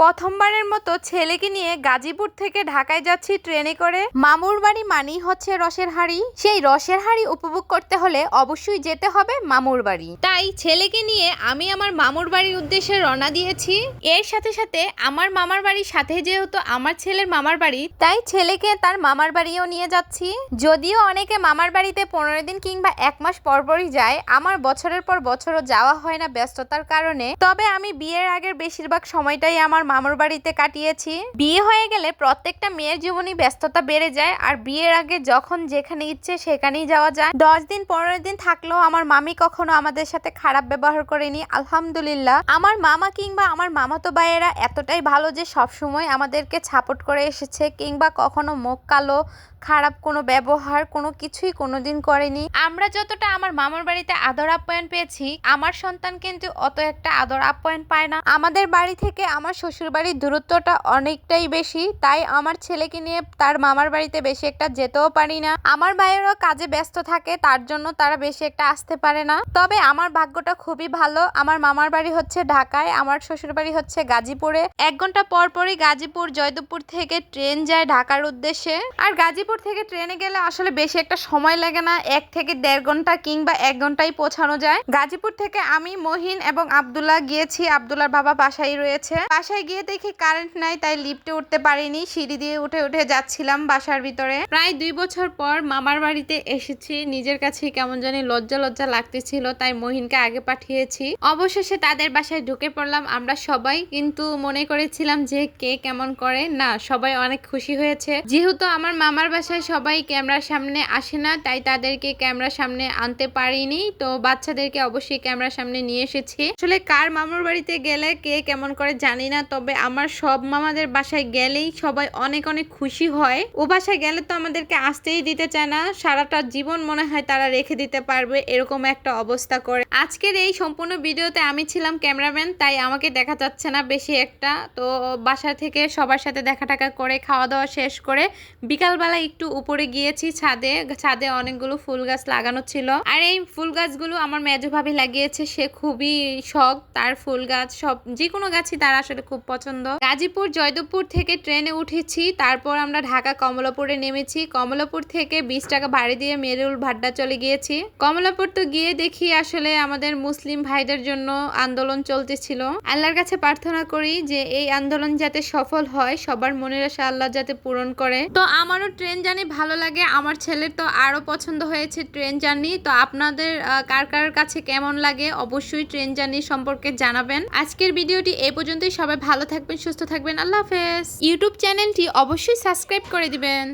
প্রথমবারের মতো ছেলেকে নিয়ে গাজীপুর থেকে ঢাকায় যাচ্ছি ট্রেনে করে। মামুর বাড়ি মানেই হচ্ছে রসের হাড়ি। সেই রসের হাড়ি উপভোগ করতে হলে অবশ্যই যেতে হবে মামুর বাড়ি। তাই ছেলেকে নিয়ে আমি আমার মামুর বাড়ির উদ্দেশ্যে রওনা দিয়েছি। এর সাথে সাথে আমার মামার বাড়ির সাথে যেহেতু আমার ছেলের মামার বাড়ি, তাই ছেলেকে তার মামার বাড়িও নিয়ে যাচ্ছি। যদিও অনেকে মামার বাড়িতে পনেরো দিন কিংবা এক মাস পরপরই যায়, আমার বছরের পর বছরও যাওয়া হয় না ব্যস্ততার কারণে। তবে আমি বিয়ের আগের বেশিরভাগ সময়টাই আমার মামার বাড়িতে কাটিয়েছি। বিয়ে হয়ে গেলে প্রত্যেকটা মেয়ের জীবনে ব্যস্ততা বেড়ে যায়, আর বিয়ের আগে যখন যেখানে ইচ্ছে সেখানেই যাওয়া যায়। দশ দিন, পনেরো দিন থাকলেও আমার মামি কখনো আমাদের সাথে খারাপ ব্যবহার করেনি, আলহামদুলিল্লাহ। আমার মামা কিংবা আমার মামাতো ভাইয়েরা এতটাই ভালো যে সবসময় আমাদেরকে সাপোর্ট করে এসেছে, কিংবা কখনো মুখ কালো খারাপ কোনো ব্যবহার, কোনো কিছুই কোনোদিন করেনি। আমরা যতটা আমার মামার বাড়িতে আদর আপ্যায়ন পেয়েছি, আমার সন্তান কিন্তু অত একটা আদর আপ্যায়ন পায় না। আমাদের বাড়ি থেকে আমার শ্বশুর বাড়ির দূরত্বটা অনেকটাই বেশি, তাই আমার ছেলেকে নিয়ে তার মামার বাড়িতে বেশি একটা যেতেও পারি না। আমার ভাইয়েরও কাজে ব্যস্ত থাকে, তার জন্য তারা বেশি একটা আসতে পারে না। তবে আমার ভাগ্যটা খুবই ভালো। আমার মামার বাড়ি হচ্ছে ঢাকায়, আমার শ্বশুর বাড়ি হচ্ছে গাজীপুরে। এক ঘণ্টা পর পরই গাজীপুর জয়দেবপুর থেকে ট্রেন যায় ঢাকার উদ্দেশ্যে। আর গাজীপুর থেকে ট্রেনে গেলে আসলে বেশি একটা সময় লাগে না। এক থেকে দেড় ঘণ্টা কিংবা এক ঘন্টায় পৌঁছানো যায়। গাজীপুর থেকে আমি, মহিন এবং আবদুল্লাহ গিয়েছি। আবদুল্লার বাবা বাসায় রয়েছে। বাসায় গিয়ে দেখি কারেন্ট নাই, তাই লিফটে উঠতে পারিনি। সিঁড়ি দিয়ে উঠে উঠে যাচ্ছিলাম বাসার ভিতরে। প্রায় দুই বছর পর মামার বাড়িতে এসেছি। নিজের কাছে কেমন জানি লজ্জা লজ্জা লাগতেছিল, তাই মহিনকে আগে পাঠিয়েছি। অবশেষে তাদের বাসায় ঢুকে পড়লাম আমরা সবাই। কিন্তু মনে করেছিলাম যে কে কেমন করে, না, সবাই অনেক খুশি হয়েছে। যেহেতু আমার মামার বাসায় সবাই ক্যামেরার সামনে আসে না, তাই তাদেরকে ক্যামেরার সামনে আনতে পারিনি। তো বাচ্চাদেরকে অবশ্যই ক্যামেরার সামনে নিয়ে এসেছি। আসলে কার মামার বাড়িতে গেলে কে কেমন করে জানি না, তবে আমার সব মামাদের বাসায় গেলেই সবাই অনেক অনেক খুশি হয়। ও বাসায় গেলে তো আমাদেরকে আসতেই দিতে চায় না, সারাটা জীবন মনে হয় তারা রেখে দিতে পারবে, এরকম একটা অবস্থা করে। আজকের এই সম্পূর্ণ ভিডিওতে আমি ছিলাম ক্যামেরাম্যান, তাই আমাকে দেখা যাচ্ছে না বেশি একটা। তো বাসা থেকে সবার সাথে দেখা টাকা করে খাওয়া দাওয়া শেষ করে বিকালবেলা একটু উপরে গিয়েছি ছাদে। ছাদে অনেকগুলো ফুল গাছ লাগানো ছিল। আর এই ফুল গাছগুলো আমার মেজো ভাবি লাগিয়েছে, সে খুবই শখ। তার ফুল গাছ সব যে কোনো গাছই তার আসলে খুব পছন্দ। গাজীপুর, জয়দেবপুর থেকে ট্রেনে উঠেছি। তারপর আমরা ঢাকা কমলাপুরে নেমেছি। কমলাপুর থেকে বিশ টাকা ভাড়ি দিয়ে মেরুল ভাড্ডা চলে গিয়েছি। কমলাপুর তো গিয়ে দেখি আসলে আমাদের মুসলিম ভাইদের জন্য আন্দোলন চলতেছিল। আল্লাহর কাছে প্রার্থনা করি যে এই আন্দোলন যাতে সফল হয়, সবার মনের আশা আল্লাহ যাতে পূরণ করে। তো আমারও ট্রেন জার্নি ভালো লাগে, আমার ছেলের তো আরও পছন্দ হয়েছে ট্রেন জার্নি। তো আপনাদের কার কার কাছে কেমন লাগে অবশ্যই ট্রেন জার্নি সম্পর্কে জানাবেন। আজকের ভিডিওটি এই পর্যন্তই, সবাই ভালো থাকবেন, সুস্থ থাকবেন, আল্লাহ হাফেজ। ইউটিউব চ্যানেলটি অবশ্যই সাবস্ক্রাইব করে দিবেন।